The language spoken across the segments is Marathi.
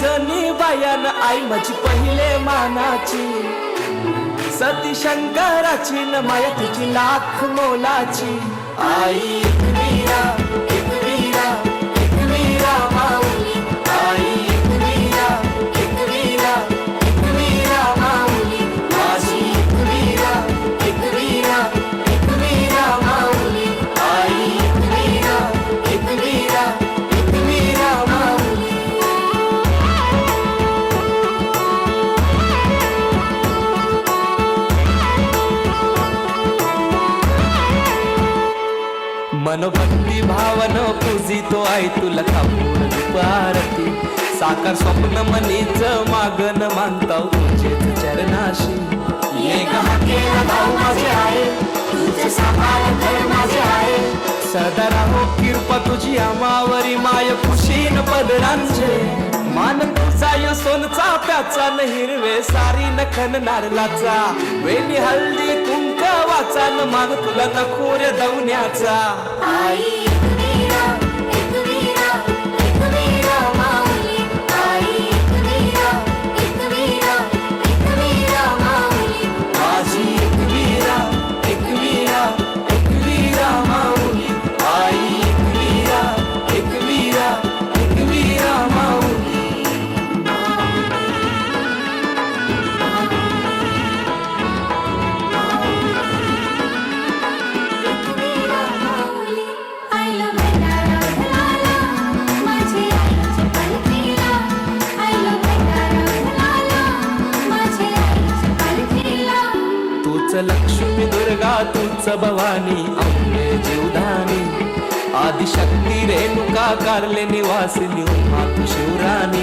जणी बायन आई माझी पहिले मानाची. सती शंकराची न माया तिची लाख मोलाची. आई मनभक्ती भावन पूजितो आई तुला कापूर दुपारती साकार स्वप्न मनीच मागन मानता चरणाशी. तुझे आहे. सदा राहो कृपा तुझी आमावरी माय खुशीन पदरांचे. मान तुझा यो सोनचा प्याचा न हिरवे सारी नखन नारलाचा वेणी हल्दी कुंक वाचा न मान तुला नखोर दवण्याचा आई तूच लक्ष्मी दुर्गा तूच भवानी अम्मे जीवदानी. आदिशक्ती रेणुका कारले निवासिनी उमा शिवराणी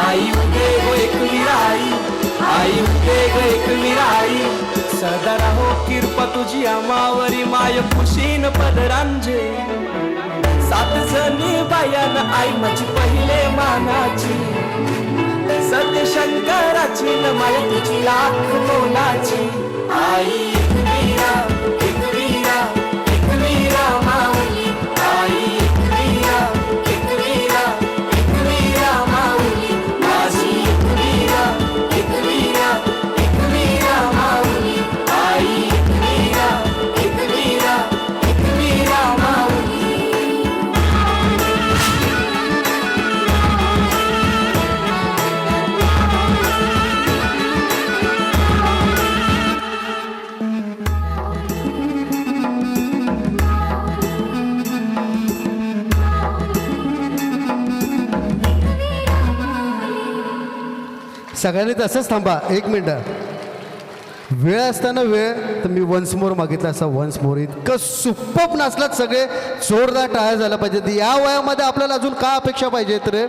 आई उदे गो एक वीराई आई उदे गो एक वीराई सदा राहो कृपा तुझी अमावरी माय खुशीन पदरांजे. सात जणी बायान आई माझी पहिले मानाची. सत्य शंकराची न माया तुझी लाख मोलाची आई सगळ्यांनी तसंच थांबा एक मिनटं. वेळ असताना वेळ तर मी वन्स मोर मागितला असा वन्स मोर इतकं सुप्पप नाचलात सगळे जोरदार टाळ्या झाला पाहिजे या वयामध्ये आपल्याला अजून काय अपेक्षा पाहिजेत रे?